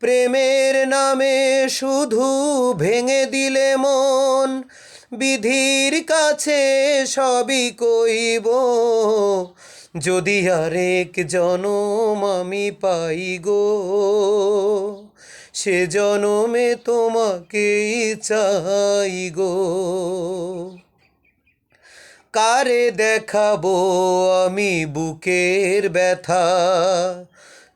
প্রেমের নামে শুধু ভেঙে দিলে মন, বিধির কাছে সবই কইব। যদি আরেক জনম আমি পাই গো, সে জনমে তোমাকেই চাই গো। কারে দেখাবো আমি বুকের ব্যথা?